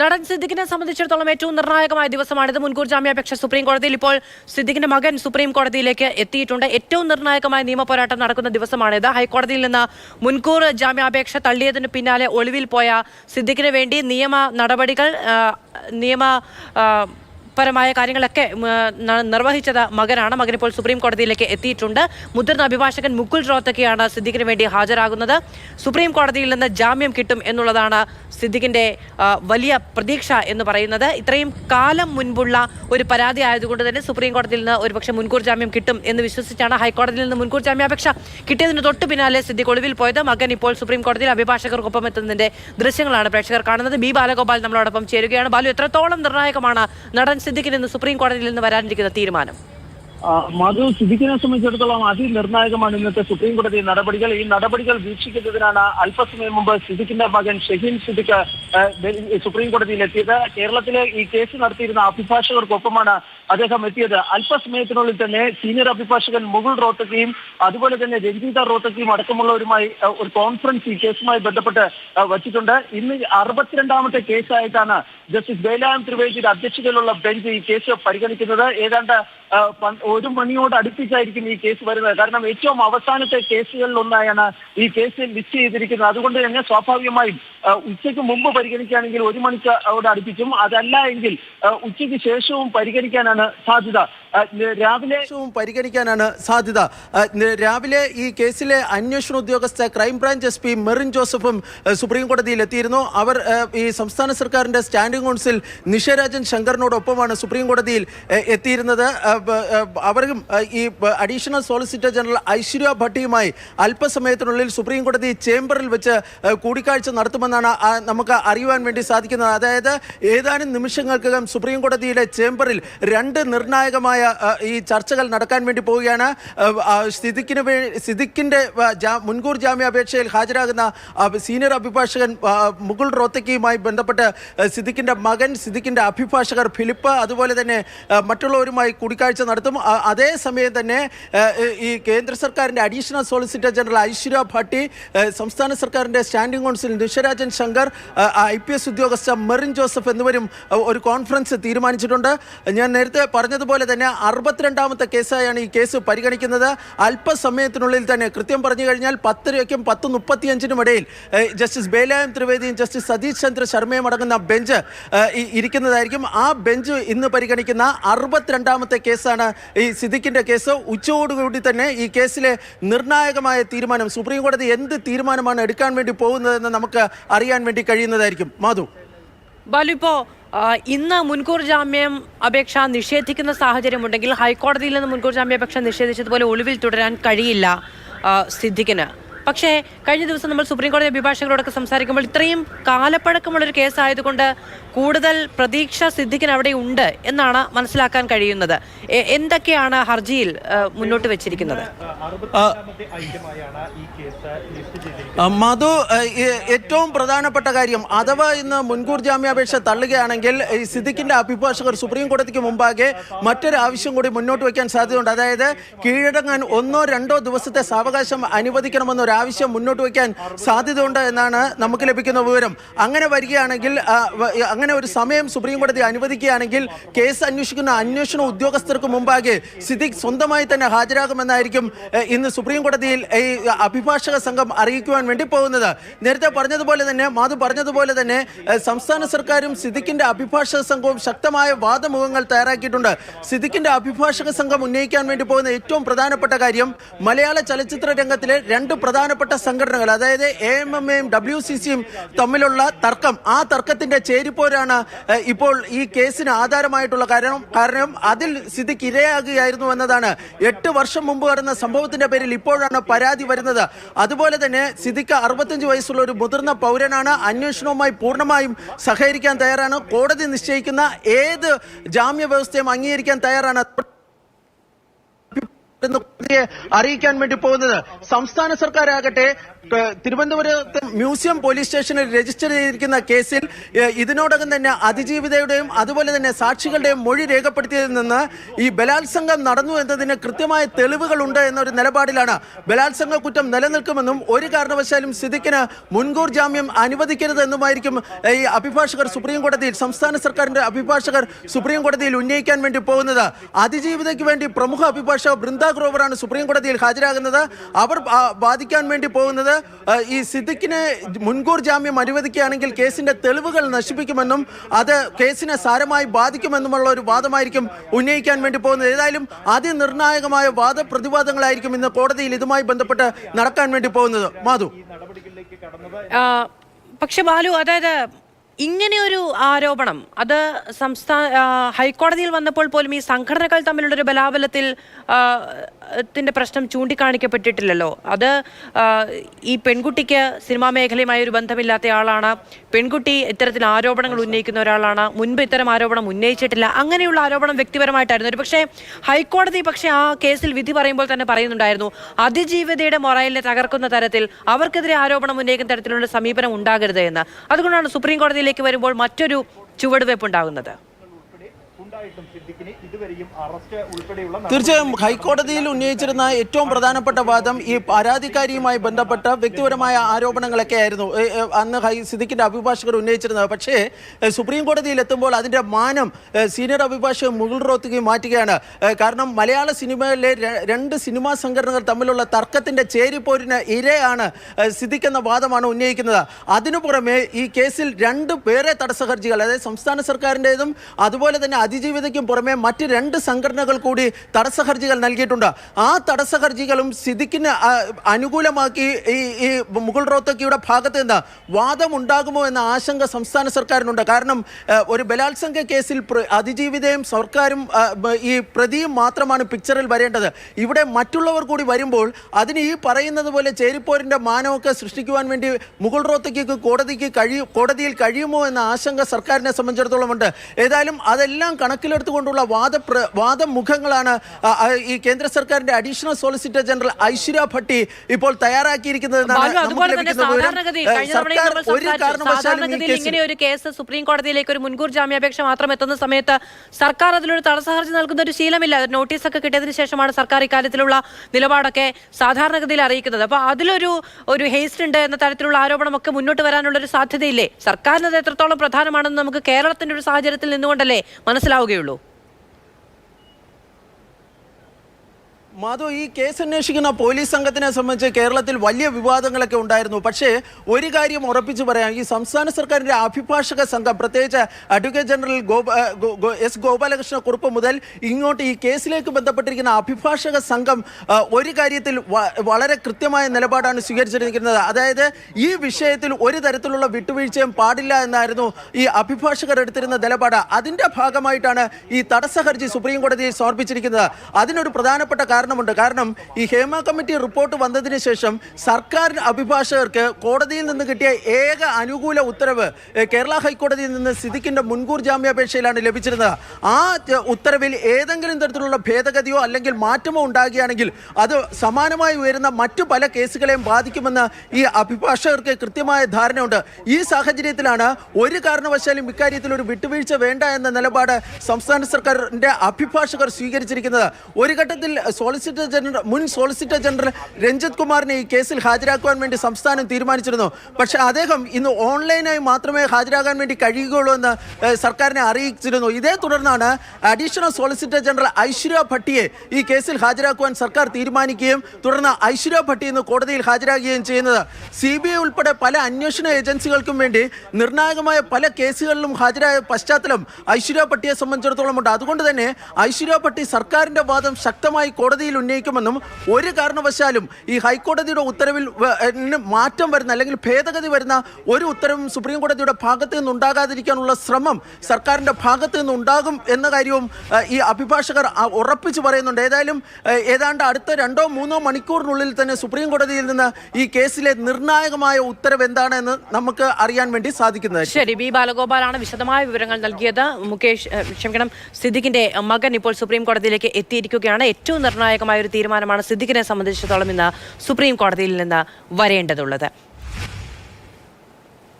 നടൻ സിദ്ദിഖിനെ സംബന്ധിച്ചിടത്തോളം ഏറ്റവും നിർണായകമായ ദിവസമാണിത്. മുൻകൂർ ജാമ്യാപേക്ഷ സുപ്രീം കോടതിയിൽ ഇപ്പോൾ സിദ്ദിഖിന്റെ മകൻ സുപ്രീം കോടതിയിലേക്ക് എത്തിയിട്ടുണ്ട്. ഏറ്റവും നിർണായകമായ നിയമ പോരാട്ടം നടക്കുന്ന ദിവസമാണിത്. ഹൈക്കോടതിയിൽ നിന്ന് മുൻകൂർ ജാമ്യാപേക്ഷ തള്ളിയതിന് പിന്നാലെ ഒളിവിൽ പോയ സിദ്ദിഖിന് വേണ്ടി നിയമ നടപടികൾ നിയമ പരമായ കാര്യങ്ങളൊക്കെ നിർവഹിച്ചത് മകനാണ്. മകൻ ഇപ്പോൾ സുപ്രീം കോടതിയിലേക്ക് എത്തിയിട്ടുണ്ട്. മുതിർന്ന അഭിഭാഷകൻ മുകുൽ റോത്തക്കിയാണ് സിദ്ദിഖിന് വേണ്ടി ഹാജരാകുന്നത്. സുപ്രീം കോടതിയിൽ നിന്ന് ജാമ്യം കിട്ടും എന്നുള്ളതാണ് സിദ്ദിഖിന്റെ വലിയ പ്രതീക്ഷ എന്ന് പറയുന്നത്. ഇത്രയും കാലം മുൻപുള്ള ഒരു പരാതി ആയതുകൊണ്ട് തന്നെ സുപ്രീം കോടതിയിൽ നിന്ന് ഒരുപക്ഷെ മുൻകൂർ ജാമ്യം കിട്ടും എന്ന് വിശ്വസിച്ചാണ് ഹൈക്കോടതിയിൽ നിന്ന് മുൻകൂർ ജാമ്യാപേക്ഷ കിട്ടിയതിന് തൊട്ട് പിന്നാലെ സിദ്ദിഖ് ഒളിവിൽ പോയത്. മകൻ ഇപ്പോൾ സുപ്രീം കോടതിയിൽ അഭിഭാഷകർക്കൊപ്പം എത്തുന്നതിന്റെ ദൃശ്യങ്ങളാണ് പ്രേക്ഷകർ കാണുന്നത്. ബി ബാലഗോപാൽ നമ്മളോടൊപ്പം ചേരുകയാണ്. ബാലു എത്രത്തോളം നിർണായകമാണ് നടൻ സിദ്ദിഖിന് ഇന്ന് സുപ്രീം കോടതിയിൽ നിന്ന് വരാനിരിക്കുന്ന തീരുമാനം? മധു സിദ്ദിഖിനെ സംബന്ധിച്ചിടത്തോളം അതിനിർണായകമാണ് ഇന്നത്തെ സുപ്രീം കോടതി നടപടികൾ. ഈ നടപടികൾ വീക്ഷിക്കുന്നതിനാണ് അല്പസമയം മുമ്പ് സിദ്ദിഖിന്റെ മകൻ ഷഹീൻ സിദ്ദിഖ് സുപ്രീം കോടതിയിൽ എത്തിയത്. കേരളത്തിലെ ഈ കേസ് നടത്തിയിരുന്ന അഭിഭാഷകർക്കൊപ്പമാണ് അദ്ദേഹം എത്തിയത് അല്പസമയത്തിനുള്ളിൽ തന്നെ സീനിയർ അഭിഭാഷകൻ മുകുൾ റോത്തക്കിയും അതുപോലെ തന്നെ രഞ്ജിത റോത്തക്കിയും അടക്കമുള്ളവരുമായി ഒരു കോൺഫറൻസ് ഈ കേസുമായി ബന്ധപ്പെട്ട് വച്ചിട്ടുണ്ട്. ഇന്ന് അറുപത്തിരണ്ടാമത്തെ കേസായിട്ടാണ് ജസ്റ്റിസ് ബേലായം ത്രിവേദിയുടെ അധ്യക്ഷതയിലുള്ള ബെഞ്ച് ഈ കേസ് പരിഗണിക്കുന്നത്. ഏതാണ്ട് ഒരു മണിയോട് അടുപ്പിച്ചായിരിക്കും ഈ കേസ് വരുന്നത്. കാരണം ഏറ്റവും അവസാനത്തെ കേസുകളിൽ ഒന്നായാണ് ഈ കേസ് ലിസ്റ്റ് ചെയ്തിരിക്കുന്നത്. അതുകൊണ്ട് തന്നെ സ്വാഭാവികമായും ഉച്ചയ്ക്ക് മുമ്പ് പരിഗണിക്കുകയാണെങ്കിൽ ഒരു മണിക്ക് അവിടെ അടുപ്പിക്കും. അതല്ല എങ്കിൽ ഉച്ചയ്ക്ക് ശേഷവും പരിഗണിക്കാനാണ് സാധ്യത. രാവിലെ പരിഗണിക്കാനാണ് സാധ്യത. രാവിലെ ഈ കേസിലെ അന്വേഷണ ഉദ്യോഗസ്ഥ ക്രൈംബ്രാഞ്ച് എസ് പി മെറിൻ ജോസഫും സുപ്രീം കോടതിയിൽ എത്തിയിരുന്നു. അവർ ഈ സംസ്ഥാന സർക്കാരിന്റെ സ്റ്റാൻഡിംഗ് കൗൺസിൽ നിഷരാജൻ ശങ്കറിനോടൊപ്പമാണ് സുപ്രീം കോടതിയിൽ എത്തിയിരുന്നത്. അവരും ഈ അഡീഷണൽ സോളിസിറ്റർ ജനറൽ ഐശ്വര്യ ഭട്ടിയുമായി അല്പസമയത്തിനുള്ളിൽ സുപ്രീം കോടതി ചേംബറിൽ വെച്ച് കൂടിക്കാഴ്ച നടത്തുമെന്നാണ് നമുക്ക് അറിയുവാൻ വേണ്ടി സാധിക്കുന്നത്. അതായത് ഏതാനും നിമിഷങ്ങൾക്കകം സുപ്രീം കോടതിയുടെ ചേംബറിൽ രണ്ട് നിർണായകമായ ഈ ചർച്ചകൾ നടക്കാൻ വേണ്ടി പോവുകയാണ്. സിദിഖിന് വേണ്ടി സിദ്ദിഖിന്റെ മുൻകൂർ ജാമ്യാപേക്ഷയിൽ ഹാജരാകുന്ന സീനിയർ അഭിഭാഷകൻ മുകുൾ റോത്തക്കിയുമായി ബന്ധപ്പെട്ട് സിദിഖിന്റെ മകൻ സിദിഖിന്റെ അഭിഭാഷകർ ഫിലിപ്പ് അതുപോലെ തന്നെ മറ്റുള്ളവരുമായി കൂടിക്കാഴ്ച നടത്തും. അതേസമയം തന്നെ ഈ കേന്ദ്ര സർക്കാരിന്റെ additional solicitor general Aishwarya Bhati സംസ്ഥാന സർക്കാരിന്റെ standing counsel Nisha Rajan Shankar I P S ഉദ്യോഗസ്ഥ മെറിൻ ജോസഫ് എന്നിവരും ഒരു കോൺഫറൻസ് തീരുമാനിച്ചിട്ടുണ്ട്. ഞാൻ നേരത്തെ പറഞ്ഞതുപോലെ തന്നെ അറുപത്തിരണ്ടാമത്തെ കേസായാണ് ഈ കേസ് പരിഗണിക്കുന്നത്. അല്പസമയത്തിനുള്ളിൽ തന്നെ കൃത്യം പറഞ്ഞു കഴിഞ്ഞാൽ പത്തരയ്ക്കും പത്ത് മുപ്പത്തിയഞ്ചിനും ഇടയിൽ ജസ്റ്റിസ് ബേലായം ത്രിവേദിയും ജസ്റ്റിസ് സതീഷ് ചന്ദ്ര ശർമ്മയും അടങ്ങുന്ന ബെഞ്ച് ഇരിക്കുന്നതായിരിക്കും. ആ ബെഞ്ച് ഇന്ന് പരിഗണിക്കുന്ന അറുപത്തിരണ്ടാമത്തെ കേസാണ് ഈ സിദ്ദിഖിന്റെ കേസ്. ഉച്ചയോടുകൂടി തന്നെ ഈ കേസിലെ നിർണായകമായ തീരുമാനം സുപ്രീം കോടതി എന്ത് തീരുമാനമാണ് എടുക്കാൻ വേണ്ടി പോകുന്നതെന്ന് നമുക്ക് അറിയാൻ വേണ്ടി കഴിയുന്നതായിരിക്കും. മാധു. ബാലു ഇപ്പോ ആ, ഇന്ന് മുൻകൂർ ജാമ്യം അപേക്ഷ നിഷേധിക്കുന്ന സാഹചര്യമുണ്ടെങ്കിൽ ഹൈക്കോടതിയിൽ നിന്ന് മുൻകൂർ ജാമ്യാപേക്ഷ നിഷേധിച്ചതുപോലെ ഒളിവിൽ തുടരാൻ കഴിയില്ല സിദ്ദിഖിന്. പക്ഷേ കഴിഞ്ഞ ദിവസം നമ്മൾ സുപ്രീം കോടതി അഭിഭാഷകരോടൊക്കെ സംസാരിക്കുമ്പോൾ ഇത്രയും കാലപ്പഴക്കമുള്ളൊരു കേസായതുകൊണ്ട് കൂടുതൽ പ്രതീക്ഷ സിദ്ധിക്കാൻ അവിടെ ഉണ്ട് എന്നാണ് മനസ്സിലാക്കാൻ കഴിയുന്നത്. എന്തൊക്കെയാണ് ഹർജിയിൽ മുന്നോട്ട് വെച്ചിരിക്കുന്നത്? മധു ഏറ്റവും പ്രധാനപ്പെട്ട കാര്യം അഥവാ ഇന്ന് മുൻകൂർ ജാമ്യാപേക്ഷ തള്ളുകയാണെങ്കിൽ ഈ സിദ്ദിഖിന്റെ അഭിഭാഷകർ സുപ്രീം കോടതിക്ക് മുമ്പാകെ മറ്റൊരു ആവശ്യം കൂടി മുന്നോട്ട് വയ്ക്കാൻ സാധ്യതയുണ്ട്. അതായത് കീഴടങ്ങാൻ ഒന്നോ രണ്ടോ ദിവസത്തെ സാവകാശം അനുവദിക്കണമെന്നൊരു ആവശ്യം മുന്നോട്ട് വയ്ക്കാൻ സാധ്യതയുണ്ട് എന്നാണ് നമുക്ക് ലഭിക്കുന്ന വിവരം. അങ്ങനെ വരികയാണെങ്കിൽ അങ്ങനെ ഒരു സമയം സുപ്രീം കോടതി അനുവദിക്കുകയാണെങ്കിൽ കേസ് അന്വേഷിക്കുന്ന അന്വേഷണ ഉദ്യോഗസ്ഥർക്ക് മുമ്പാകെ സിദ്ദിഖ് സ്വന്തമായി തന്നെ ഹാജരാകുമെന്നായിരിക്കും ഇന്ന് സുപ്രീം കോടതിയിൽ ഈ അഭിഭാഷക സംഘം അറിയിക്കുവാൻ വേണ്ടി പോകുന്നത്. നേരത്തെ പറഞ്ഞതുപോലെ തന്നെ മാധു പറഞ്ഞതുപോലെ തന്നെ സംസ്ഥാന സർക്കാരും സിദ്ദിഖിന്റെ അഭിഭാഷക സംഘവും ശക്തമായ വാദമുഖങ്ങൾ തയ്യാറാക്കിയിട്ടുണ്ട്. സിദ്ദിഖിന്റെ അഭിഭാഷക സംഘം ഉന്നയിക്കാൻ വേണ്ടി പോകുന്ന ഏറ്റവും പ്രധാനപ്പെട്ട കാര്യം മലയാള ചലച്ചിത്ര രംഗത്തിലെ രണ്ട് പ്രധാനപ്പെട്ട സംഘടനകൾ അതായത് എ എം എം എയും ഡബ്ല്യു സി സിയും തമ്മിലുള്ള തർക്കം ആ തർക്കത്തിന്റെ ചേരിപ്പോരാണ് ഇപ്പോൾ ഈ കേസിന് ആധാരമായിട്ടുള്ള കാരണം കാരണം അതിൽ സിദ്ദിഖ് ഇരയാകുകയായിരുന്നു എന്നതാണ്. എട്ട് വർഷം മുമ്പ് വരുന്ന സംഭവത്തിന്റെ പേരിൽ ഇപ്പോഴാണ് പരാതി വരുന്നത്. അതുപോലെ തന്നെ സിദ്ദിഖ് അറുപത്തഞ്ച് വയസ്സുള്ള ഒരു മുതിർന്ന പൗരനാണ് അന്വേഷണവുമായി പൂർണമായും സഹകരിക്കാൻ തയ്യാറാണ്. കോടതി നിശ്ചയിക്കുന്ന ഏത് ജാമ്യ വ്യവസ്ഥയും അംഗീകരിക്കാൻ തയ്യാറാണ്. അറിയിക്കാൻ വേണ്ടി പോകുന്നത്. സംസ്ഥാന സർക്കാരാകട്ടെ തിരുവനന്തപുരത്ത് മ്യൂസിയം പോലീസ് സ്റ്റേഷനിൽ രജിസ്റ്റർ ചെയ്തിരിക്കുന്ന കേസിൽ ഇതിനോടകം തന്നെ അതിജീവിതയുടെയും അതുപോലെ തന്നെ സാക്ഷികളുടെയും മൊഴി രേഖപ്പെടുത്തിയതിൽ നിന്ന് ഈ ബലാത്സംഗം നടന്നു എന്നതിന് കൃത്യമായ തെളിവുകളുണ്ട് എന്നൊരു നിലപാടിലാണ് ബലാത്സംഗ കുറ്റം നിലനിൽക്കുമെന്നും ഒരു കാരണവശാലും സിദ്ദിഖിന് മുൻകൂർ ജാമ്യം അനുവദിക്കരുത് എന്നുമായിരിക്കും ഈ അഭിഭാഷകർ സുപ്രീം കോടതിയിൽ സംസ്ഥാന സർക്കാരിന്റെ അഭിഭാഷകർ സുപ്രീം കോടതിയിൽ ഉന്നയിക്കാൻ വേണ്ടി പോകുന്നത്. അതിജീവിതയ്ക്ക് വേണ്ടി പ്രമുഖ അഭിഭാഷക ബൃന്ദ ഗ്രോവറാണ് സുപ്രീം കോടതിയിൽ ഹാജരാകുന്നത്. അവർ വാദിക്കാൻ വേണ്ടി പോകുന്നത് ഈ സിദ്ദിഖിന് മുൻകൂർ ജാമ്യം അനുവദിക്കുകയാണെങ്കിൽ കേസിന്റെ തെളിവുകൾ നശിപ്പിക്കുമെന്നും അത് കേസിനെ സാരമായി ബാധിക്കുമെന്നുമുള്ള ഒരു വാദമായിരിക്കും ഉന്നയിക്കാൻ വേണ്ടി പോകുന്നത്. ഏതായാലും അതിനിർണായകമായ വാദപ്രതിവാദങ്ങളായിരിക്കും ഇന്ന് കോടതിയിൽ ഇതുമായി ബന്ധപ്പെട്ട് നടക്കാൻ വേണ്ടി പോകുന്നത്. മാധു. പക്ഷെ ബാലു അതായത് ഇങ്ങനെയൊരു ആരോപണം അത് സംസ്ഥാന ഹൈക്കോടതിയിൽ വന്നപ്പോൾ പോലും ഈ സംഘടനകൾ തമ്മിലുള്ളൊരു ബലാബലത്തിൽ ആ, ത്തിന്റെ പ്രശ്നം ചൂണ്ടിക്കാണിക്കപ്പെട്ടിട്ടില്ലല്ലോ. അത് ഈ പെൺകുട്ടിക്ക് സിനിമാ മേഖലയുമായി ഒരു ബന്ധമില്ലാത്ത ആളാണ്. പെൺകുട്ടി ഇത്തരത്തിൽ ആരോപണങ്ങൾ ഉന്നയിക്കുന്ന ഒരാളാണ്. മുൻപ് ഇത്തരം ആരോപണം ഉന്നയിച്ചിട്ടില്ല. അങ്ങനെയുള്ള ആരോപണം വ്യക്തിപരമായിട്ടായിരുന്നു. ഒരു പക്ഷേ ഹൈക്കോടതി പക്ഷേ ആ കേസിൽ വിധി പറയുമ്പോൾ തന്നെ പറയുന്നുണ്ടായിരുന്നു. അതിജീവിതയുടെ മൊറയിലെ തകർക്കുന്ന തരത്തിൽ അവർക്കെതിരെ ആരോപണം ഉന്നയിക്കുന്ന തരത്തിലുള്ള സമീപനം ഉണ്ടാകരുത് എന്ന്. അതുകൊണ്ടാണ് സുപ്രീം കോടതിയിലേക്ക് വരുമ്പോൾ മറ്റൊരു ചുവടുവയ്പ് ഉണ്ടാകുന്നത്. തീർച്ചയായും ഹൈക്കോടതിയിൽ ഉന്നയിച്ചിരുന്ന ഏറ്റവും പ്രധാനപ്പെട്ട വാദം ഈ പരാതിക്കാരിയുമായി ബന്ധപ്പെട്ട വ്യക്തിപരമായ ആരോപണങ്ങളൊക്കെ ആയിരുന്നു അന്ന് ഹൈ സിദ്ദിഖിന്റെ അഭിഭാഷകർ ഉന്നയിച്ചിരുന്നത്. പക്ഷേ സുപ്രീം കോടതിയിൽ എത്തുമ്പോൾ അതിന്റെ മാനം സീനിയർ അഭിഭാഷകൻ മുകുൾ റോത്തുകി മാറ്റുകയാണ്. കാരണം മലയാള സിനിമയിലെ രണ്ട് സിനിമാ സംഘടനകൾ തമ്മിലുള്ള തർക്കത്തിന്റെ ചേരിപ്പോരിന് ഇരയാണ് സിദ്ദിഖ് എന്ന വാദമാണ് ഉന്നയിക്കുന്നത്. അതിനു പുറമെ ഈ കേസിൽ രണ്ട് പേരെ തടസ്സ ഹർജികൾ അതായത് സംസ്ഥാന സർക്കാരിന്റെതും അതുപോലെ തന്നെ അതിജീവിതയ്ക്കും പുറമെ മറ്റ് രണ്ട് സംഘടനകൾ കൂടി തടസ്സ ഹർജികൾ നൽകിയിട്ടുണ്ട്. ആ തടസ്സ ഹർജികളും അനുകൂലമാക്കി ഈ ഈ മുഗൾ റോത്തക്കിയുടെ ഭാഗത്ത് നിന്ന് വാദമുണ്ടാകുമോ എന്ന ആശങ്ക സംസ്ഥാന സർക്കാരിനുണ്ട്. കാരണം ഒരു ബലാത്സംഗ കേസിൽ അതിജീവിതയും സർക്കാരും ഈ പ്രതിയും മാത്രമാണ് പിക്ചറിൽ വരേണ്ടത്. ഇവിടെ മറ്റുള്ളവർ കൂടി വരുമ്പോൾ അതിന് ഈ പറയുന്നത് പോലെ ചേരിപ്പോരിന്റെ മാനമൊക്കെ സൃഷ്ടിക്കുവാൻ വേണ്ടി മുഗൾ റോത്തക്കിക്ക് കോടതിക്ക് കഴിയും കോടതിയിൽ കഴിയുമോ എന്ന ആശങ്ക സർക്കാരിനെ സംബന്ധിച്ചിടത്തോളം ഉണ്ട് ഏതായാലും അതെല്ലാം കണക്കിലെടുത്തുകൊണ്ടുള്ള വാദ വാദമുഖങ്ങളാണ് ഈ കേന്ദ്ര സർക്കാരിന്റെ additional solicitor general Aishwarya Bhati ഇപ്പോൾ തയ്യാറാക്കിയിരിക്കുന്നത് ഇങ്ങനെ ഒരു കേസ് സുപ്രീം കോടതിയിലേക്ക് ഒരു മുൻകൂർ ജാമ്യാപേക്ഷ മാത്രം എത്തുന്ന സമയത്ത് സർക്കാർ അതിലൊരു തടസ്സഹർജി നൽകുന്ന ഒരു ശീലമില്ല. നോട്ടീസ് ഒക്കെ കിട്ടിയതിനു ശേഷമാണ് സർക്കാർ ഇക്കാര്യത്തിലുള്ള നിലപാടൊക്കെ സാധാരണഗതിയിൽ അറിയിക്കുന്നത്. അപ്പൊ അതിലൊരു ഒരു ഹേസ്റ്റ് ഉണ്ട് എന്ന തരത്തിലുള്ള ആരോപണമൊക്കെ മുന്നോട്ട് വരാനുള്ള ഒരു സാധ്യതയില്ലേ? സർക്കാരിന് അത് എത്രത്തോളം പ്രധാനമാണെന്ന് നമുക്ക് കേരളത്തിന്റെ ഒരു സാഹചര്യത്തിൽ നിന്നുകൊണ്ടല്ലേ മനസ്സിലാവുകയുള്ളൂ മാധു ഈ കേസ് അന്വേഷിക്കുന്ന പോലീസ് സംഘത്തിനെ സംബന്ധിച്ച് കേരളത്തിൽ വലിയ വിവാദങ്ങളൊക്കെ ഉണ്ടായിരുന്നു. പക്ഷേ ഒരു കാര്യം ഉറപ്പിച്ചു പറയാം. ഈ സംസ്ഥാന സർക്കാരിന്റെ അഭിഭാഷക സംഘം പ്രത്യേകിച്ച് advocate general S Gopalakrishna Kurup മുതൽ ഇങ്ങോട്ട് ഈ കേസിലേക്ക് ബന്ധപ്പെട്ടിരിക്കുന്ന അഭിഭാഷക സംഘം ഒരു കാര്യത്തിൽ വളരെ കൃത്യമായ നിലപാടാണ് സ്വീകരിച്ചിരിക്കുന്നത്. അതായത് ഈ വിഷയത്തിൽ ഒരു തരത്തിലുള്ള വിട്ടുവീഴ്ചയും പാടില്ല എന്നായിരുന്നു ഈ അഭിഭാഷകർ എടുത്തിരുന്ന നിലപാട്. അതിന്റെ ഭാഗമായിട്ടാണ് ഈ തടസ്സ ഹർജി സുപ്രീം കോടതിയിൽ സമർപ്പിച്ചിരിക്കുന്നത്. അതിനൊരു പ്രധാനപ്പെട്ട കാരണമുണ്ട്. കാരണം ഈ ഹേമ കമ്മിറ്റി റിപ്പോർട്ട് വന്നതിന് ശേഷം സർക്കാർ അഭിഭാഷകർക്ക് കോടതിയിൽ നിന്ന് കിട്ടിയ ഏക അനുകൂല ഉത്തരവ് കേരള ഹൈക്കോടതിയിൽ നിന്ന് സിദ്ദിഖിന്റെ മുൻകൂർ ജാമ്യാപേക്ഷയിലാണ് ലഭിച്ചിരുന്നത്. ആ ഉത്തരവിൽ ഏതെങ്കിലും തരത്തിലുള്ള ഭേദഗതിയോ അല്ലെങ്കിൽ മാറ്റമോ ഉണ്ടാകുകയാണെങ്കിൽ അത് സമാനമായി ഉയരുന്ന മറ്റു പല കേസുകളെയും ബാധിക്കുമെന്ന് ഈ അഭിഭാഷകർക്ക് കൃത്യമായ ധാരണയുണ്ട്. ഈ സാഹചര്യത്തിലാണ് ഒരു കാരണവശാലും ഇക്കാര്യത്തിൽ ഒരു വിട്ടുവീഴ്ച വേണ്ട എന്ന നിലപാട് സംസ്ഥാന സർക്കാരിന്റെ അഭിഭാഷകർ സ്വീകരിച്ചിരിക്കുന്നത്. ഒരു ഘട്ടത്തിൽ സോളിസിറ്റർ ജനറൽ മുൻ സോളിസിറ്റർ ജനറൽ രഞ്ജിത് കുമാറിനെ ഈ കേസിൽ ഹാജരാക്കുവാൻ വേണ്ടി സംസ്ഥാനം തീരുമാനിച്ചിരുന്നു. പക്ഷേ അദ്ദേഹം ഇന്ന് ഓൺലൈനായി മാത്രമേ ഹാജരാകാൻ വേണ്ടി കഴിയുകയുള്ളൂ എന്ന് സർക്കാരിനെ അറിയിച്ചിരുന്നു. ഇതേ തുടർന്നാണ് അഡീഷണൽ സോളിസിറ്റർ ജനറൽ ഐശ്വര്യ ഭട്ടിയെ ഈ കേസിൽ ഹാജരാക്കുവാൻ സർക്കാർ തീരുമാനിക്കുകയും തുടർന്ന് ഐശ്വര്യ ഭട്ടി ഇന്ന് കോടതിയിൽ ഹാജരാകുകയും ചെയ്യുന്നത്. സി ബി ഐ ഉൾപ്പെടെ പല അന്വേഷണ ഏജൻസികൾക്കും വേണ്ടി നിർണായകമായ പല കേസുകളിലും ഹാജരായ പശ്ചാത്തലം ഐശ്വര്യ ഭട്ടിയെ സംബന്ധിച്ചിടത്തോളം ഉണ്ട്. അതുകൊണ്ട് തന്നെ ഐശ്വര്യ ഭട്ടി സർക്കാരിന്റെ വാദം ശക്തമായി കോടതിയിൽ ഉന്നയിക്കുമെന്നും ഒരു കാരണവശാലും ഈ ഹൈക്കോടതിയുടെ ഉത്തരവിൽ മാറ്റം വരുന്ന അല്ലെങ്കിൽ ഭേദഗതി വരുന്ന ഒരു ഉത്തരവും സുപ്രീം കോടതിയുടെ ഭാഗത്ത് നിന്ന് ഉണ്ടാകാതിരിക്കാനുള്ള ശ്രമം സർക്കാരിന്റെ ഭാഗത്ത് നിന്ന് ഉണ്ടാകും എന്ന കാര്യവും ഈ അഭിഭാഷകർ ഉറപ്പിച്ച് പറയുന്നുണ്ട്. ഏതായാലും ഏതാണ്ട് അടുത്ത രണ്ടോ മൂന്നോ മണിക്കൂറിനുള്ളിൽ തന്നെ സുപ്രീം കോടതിയിൽ നിന്ന് ഈ കേസിലെ നിർണായകമായ ഉത്തരവ് എന്താണെന്ന് നമുക്ക് അറിയാൻ വേണ്ടി സാധിക്കുന്നത് ശരി ബി ബാലഗോപാലാണ് വിശദമായ വിവരങ്ങൾ നൽകിയത്. മുകേഷ് ക്ഷമിക്കണം സിദ്ദിഖിന്റെ മകൻ ഇപ്പോൾ സുപ്രീം കോടതിയിലേക്ക് എത്തിയിരിക്കുകയാണ്. ഏറ്റവും നിർണായക നിർണായകമായ ഒരു തീരുമാനമാണ് സിദ്ദിഖിനെ സംബന്ധിച്ചിടത്തോളം ഇന്ന് സുപ്രീം കോടതിയിൽ നിന്ന് വരേണ്ടതുള്ളത്.